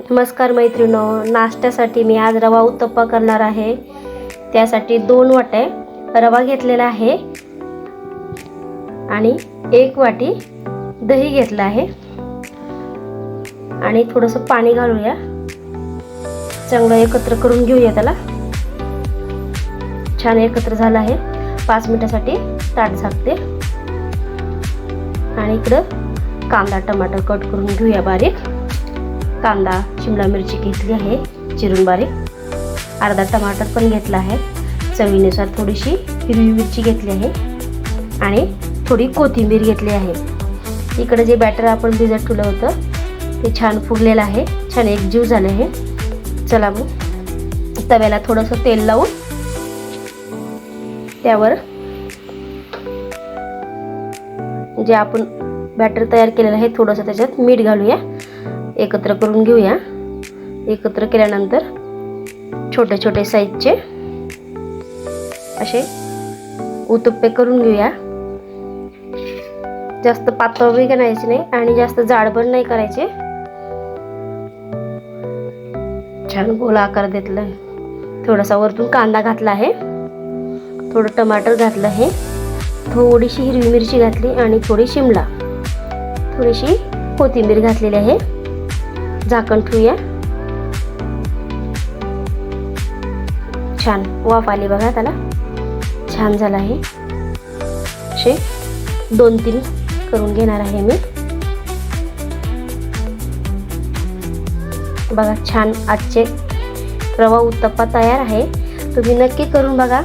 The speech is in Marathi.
नमस्कार मैत्रिणो नाश्त्यासाठी मी आज रवा उत्तप्पा करणार आहे. त्यासाठी दोन वाटे रवा घेतलेला आहे. आणि एक वाटी दही घेतलं आहे. आणि थोडंसं पाणी घालूया. चांगलं एकत्र करून घेऊया त्याला. छान एकत्र झालं आहे. पाच मिनिटासाठी ताट झाकते. आणि इकडं कांदा टमाटर कट करून घेऊया बारीक. कांदा शिमला मिरची घेतली आहे चिरून बारीक. अर्धा टमाटर पण घेतला आहे. चवीनुसार थोडीशी हिरवी मिरची घेतली आहे आणि थोडी कोथिंबीर घेतली आहे. इकडे जे बॅटर आपण भिजत ठेवलं होतं ते छान फुगलेलं आहे. छान एकजीव झालं आहे. चला मग तव्याला थोडंसं तेल लावून त्यावर जे आपण बॅटर तयार केलेलं आहे थोडंसं त्याच्यात मीठ घालूया. एकत्र करून घेऊया. एकत्र केल्यानंतर छोटे छोटे साईजचे असे उतप्पे करून घेऊया. जास्त पातळ बी करायचे नाही आणि जास्त जाड पण नाही करायचे. छान गोल आकार देतला थोडासा वरतून कांदा घातला आहे. थोडं टमाटर घातलं आहे. थोडीशी हिरवी मिरची घातली आणि थोडी शिमला. थोडीशी कोथिंबीर घातलेली आहे. झाकण ठेवूया. छान वाफ आली बघा त्याला. छान झालं आहे असे दोन तीन करून घेणार आहे मी. बघा छान आजचे रवा उत्तप्पा तयार आहे. तुम्ही नक्की करून बघा.